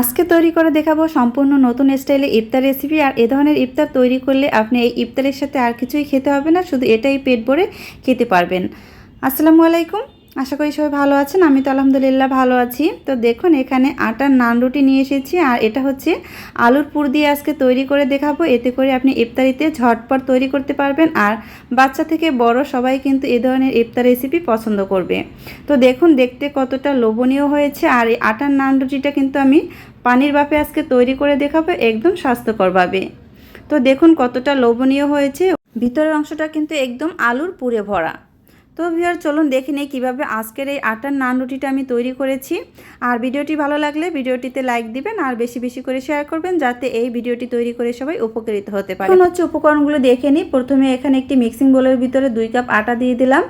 আজকে তৈরি করে দেখাবো সম্পূর্ণ নতুন স্টাইলে ইফতার রেসিপি। আর এ ধরনের ইফতার তৈরি করলে আপনি এই ইফতারের সাথে আর কিছুই খেতে হবে না, শুধু এটাই পেট ভরে খেতে পারবেন। আসসালামু আলাইকুম। আশা করি সবাই ভালো আছেন। আমি তো আলহামদুলিল্লাহ ভালো আছি। তো দেখুন, এখানে আটার নান রুটি নিয়ে এসেছি। আর এটা হচ্ছে আলুর পুর দিয়ে আজকে তৈরি করে দেখাবো। এতে করে আপনি ইফতারিতে ঝটপট তৈরি করতে পারবেন। আর বাচ্চা থেকে বড় সবাই কিন্তু এ ধরনের ইফতার রেসিপি পছন্দ করবে। তো দেখুন, দেখতে কতটা লোভনীয় হয়েছে। আর এই আটার নান রুটিটা কিন্তু আমি পানির বাপে আজকে তৈরি করে দেখাবো একদম স্বাস্থ্যকরভাবে তো দেখুন, কতটা লোভনীয় হয়েছে। ভিতরের অংশটা কিন্তু একদম আলুর পুরে ভরা। তো ভিউয়ার চলুন দেখে নেই কীভাবে আজকের এই আটার নান রুটিটা আমি তৈরি করেছি। আর ভিডিওটি ভালো লাগলে ভিডিওটিতে লাইক দিবেন আর বেশি বেশি করে শেয়ার করবেন যাতে এই ভিডিওটি তৈরি করে সবাই উপকৃত হতে পারে। এখন হচ্ছে উপকরণগুলো দেখে নিই। প্রথমে এখানে একটি মিক্সিং বোলের ভিতরে দুই কাপ আটা দিয়ে দিলাম,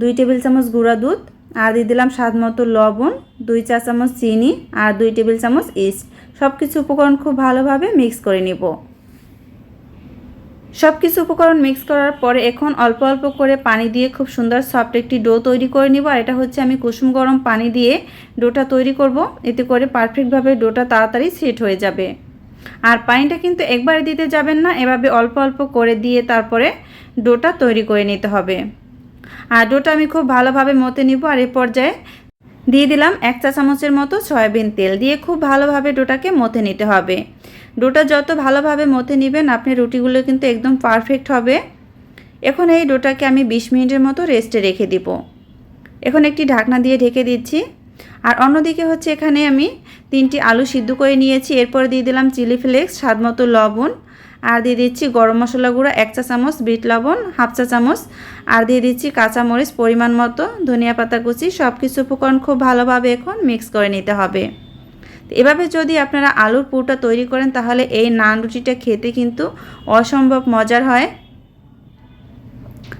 দুই টেবিল চামচ গুঁড়া দুধ, আর দিয়ে দিলাম স্বাদ মতো লবণ, দুই চা চামচ চিনি, আর দুই টেবিল চামচ ইস্ট। সব কিছু উপকরণ খুব ভালোভাবে মিক্স করে নিব। সব কিছু উপকরণ মিক্স করার পরে এখন অল্প অল্প করে পানি দিয়ে খুব সুন্দর সফট একটি ডো তৈরি করে নিব। আর এটা হচ্ছে আমি কুসুম গরম পানি দিয়ে ডোটা তৈরি করব। এতে করে পারফেক্টভাবে ডোটা তাড়াতাড়ি সেট হয়ে যাবে। আর পানিটা কিন্তু একবারে দিতে যাবেন না, এভাবে অল্প অল্প করে দিয়ে তারপরে ডোটা তৈরি করে নিতে হবে। আর ডোটা আমি খুব ভালোভাবে মতে নিব। আর এ পর্যায়ে দিয়ে দিলাম এক চা চামচের মতো সয়াবিন তেল দিয়ে খুব ভালোভাবে ডোটাকে মথে নিতে হবে। ডোটা যত ভালোভাবে মথে নেবেন আপনি রুটিগুলো কিন্তু একদম পারফেক্ট হবে। এখন এই ডোটাকে আমি ২০ মিনিটের মতো রেস্টে রেখে দিব। এখন একটি ঢাকনা দিয়ে ঢেকে দিচ্ছি। আর অন্যদিকে হচ্ছে এখানে আমি তিনটি আলু সিদ্ধ করে নিয়েছি। এরপর দিয়ে দিলাম চিলি ফ্লেক্স স্বাদ মতো লবণ আর দিয়ে দিচ্ছি গরম মশলা গুঁড়ো এক চা চামচ, বিট লবণ হাফ চা চামচ। আর দিয়ে দিচ্ছি কাঁচামরিচ পরিমাণ মতো, ধনিয়া পাতা কুচি সব কিছু উপকরণ খুব ভালোভাবে এখন মিক্স করে নিতে হবে। এভাবে যদি আপনারা আলুর পুরটা তৈরি করেন, তাহলে এই নান রুটিটা খেতে কিন্তু অসম্ভব মজার হয়।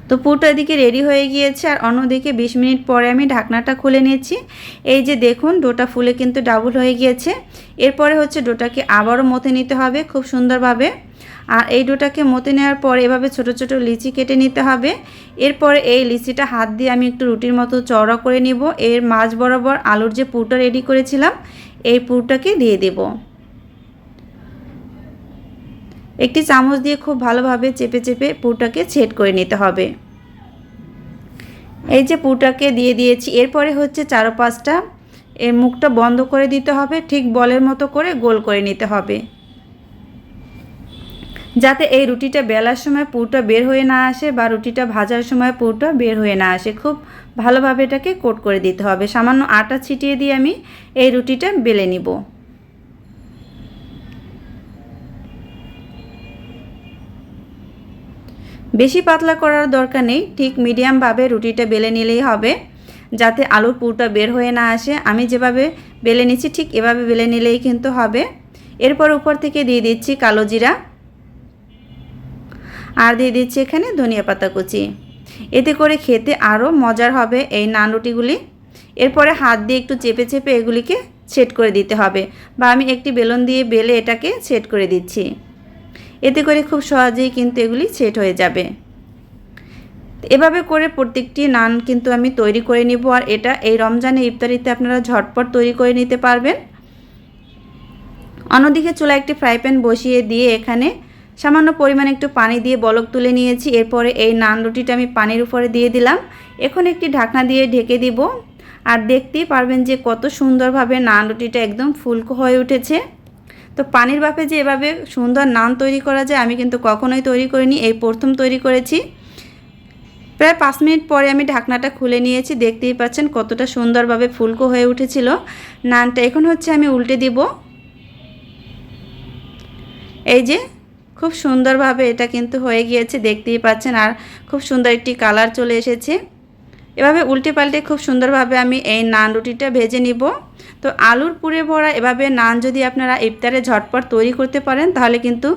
তো পুরটা এদিকে রেডি হয়ে গিয়েছে, আর অন্যদিকে বিশ মিনিট পরে আমি ঢাকনাটা খুলে নিয়েছি এই যে দেখুন, ডোটা ফুলে কিন্তু ডাবল হয়ে গিয়েছে। এরপরে হচ্ছে ডোটাকে আবারও মতে নিতে হবে খুব সুন্দরভাবে। আর এই ডোটাকে মতে নেওয়ার পর এভাবে ছোট ছোট লিচি কেটে নিতে হবে। এরপরে এই লিচিটা হাত দিয়ে আমি একটু রুটির মতো চওড়া করে নিব। এর মাঝ বরাবর আলুর যে পুরটা রেডি করেছিলাম, এই পুরটাকে দিয়ে দেব। একটি চামচ দিয়ে খুব ভালোভাবে চেপে চেপে পুরটাকে ছেট করে নিতে হবে। এই যে পুরটাকে দিয়ে দিয়েছি, এরপরে হচ্ছে চারো পাঁচটা এর মুখটা বন্ধ করে দিতে হবে, ঠিক বলের মতো করে গোল করে নিতে হবে। যাতে এই রুটিটা বেলার সময় পুরটা বের হয়ে না আসে বা রুটিটা ভাজার সময় পুরটা বের হয়ে না আসে, খুব ভালোভাবে এটাকে কোট করে দিতে হবে। সামান্য আটা ছিটিয়ে দিয়ে আমি এই রুটিটা বেলে নিব। বেশি পাতলা করার দরকার নেই, ঠিক মিডিয়ামভাবে রুটিটা বেলে নিলেই হবে, যাতে আলুর পুরটা বের হয়ে না আসে। আমি যেভাবে বেলে নিচ্ছি, ঠিক এভাবে বেলে নিলেই কিন্তু হবে। এরপর উপর থেকে দিয়ে দিচ্ছি কালো জিরা। আর দিয়ে দিচ্ছি এখানে ধনিয়া পাতা কুচি। এতে করে খেতে আরও মজার হবে এই নান রুটিগুলি। এরপরে হাত দিয়ে একটু চেপে চেপে এগুলিকে সেট করে দিতে হবে বা আমি একটি বেলুন দিয়ে বেলে এটাকে সেট করে দিচ্ছি। এতে করে খুব সহজেই কিন্তু এগুলি সেট হয়ে যাবে। এভাবে করে প্রত্যেকটি নান কিন্তু আমি তৈরি করে নিব আর এটা এই রমজানে ইফতারিতে আপনারা ঝটপট তৈরি করে নিতে পারবেন। অন্যদিকে চুলা একটি ফ্রাই প্যান বসিয়ে দিয়ে এখানে সামান্য পরিমাণে একটু পানি দিয়ে বলক তুলে নিয়েছি। এরপরে এই নান রুটিটা আমি পানির উপরে দিয়ে দিলাম। এখন একটি ঢাকনা দিয়ে ঢেকে দিব। আর দেখতেই পারবেন যে কত সুন্দরভাবে নান রুটিটা একদম ফুলকো হয়ে উঠেছে। তো পানির বাপে যে এভাবে সুন্দর নান তৈরি করা যায়, আমি কিন্তু কখনোই তৈরি করিনি, এই প্রথম তৈরি করেছি। প্রায় পাঁচ মিনিট পরে আমি ঢাকনাটা খুলে নিয়েছি, দেখতেই পাচ্ছেন কতটা সুন্দরভাবে ফুলকো হয়ে উঠেছিল। নানটা এখন হচ্ছে আমি উল্টে দিব। এই যে খুব সুন্দরভাবে এটা কিন্তু হয়ে গিয়েছে, দেখতেই পাচ্ছেন। আর খুব সুন্দর একটি কালার চলে এসেছে। এভাবে উল্টে পাল্টে খুব সুন্দরভাবে আমি এই নান রুটিটা ভেজে নিব। তো আলুর পুরে ভরা এভাবে নান যদি আপনারা ইফতারে ঝটপট তৈরি করতে পারেন, তাহলে কিন্তু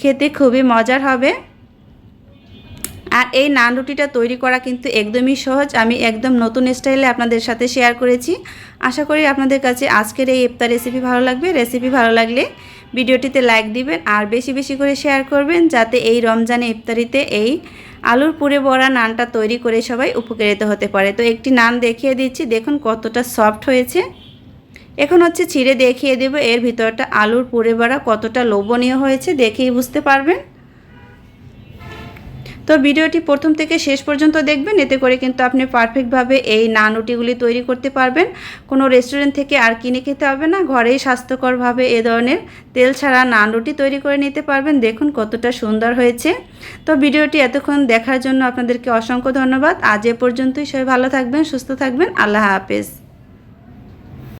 খেতে খুবই মজার হবে। আর এই নান রুটিটা তৈরি করা কিন্তু একদমই সহজ। আমি একদম নতুন স্টাইলে আপনাদের সাথে শেয়ার করেছি। আশা করি আপনাদের কাছে আজকের এই ইফতার রেসিপি ভালো লাগবে। রেসিপি ভালো লাগলে ভিডিওটিতে লাইক দিবেন আর বেশি বেশি করে শেয়ার করবেন যাতে এই রমজানে ইফতারিতে এই আলুর পুরে বড়া নানটা তৈরি করে সবাই উপকৃত হতে পারে। তো একটি নান দেখিয়ে দিচ্ছি, দেখুন কতটা সফট হয়েছে। এখন হচ্ছে ছিঁড়ে দেখিয়ে দেব, এর ভিতরটা আলুর পুরে বড়া কতটা লোভনীয় হয়েছে দেখেই বুঝতে পারবেন। তো ভিডিওটি প্রথম থেকে শেষ পর্যন্ত দেখবেন, এতে করে কিন্তু আপনি পারফেক্টভাবে এই নান রুটিগুলি তৈরি করতে পারবেন। কোনো রেস্টুরেন্ট থেকে আর কিনে খেতে হবে না, ঘরেই স্বাস্থ্যকরভাবে এ ধরনের তেল ছাড়া নান রুটি তৈরি করে নিতে পারবেন। দেখুন কতটা সুন্দর হয়েছে। তো ভিডিওটি এতক্ষণ দেখার জন্য আপনাদেরকে অসংখ্য ধন্যবাদ। আজ এ পর্যন্তই। সবাই ভালো থাকবেন, সুস্থ থাকবেন। আল্লাহ হাফেজ।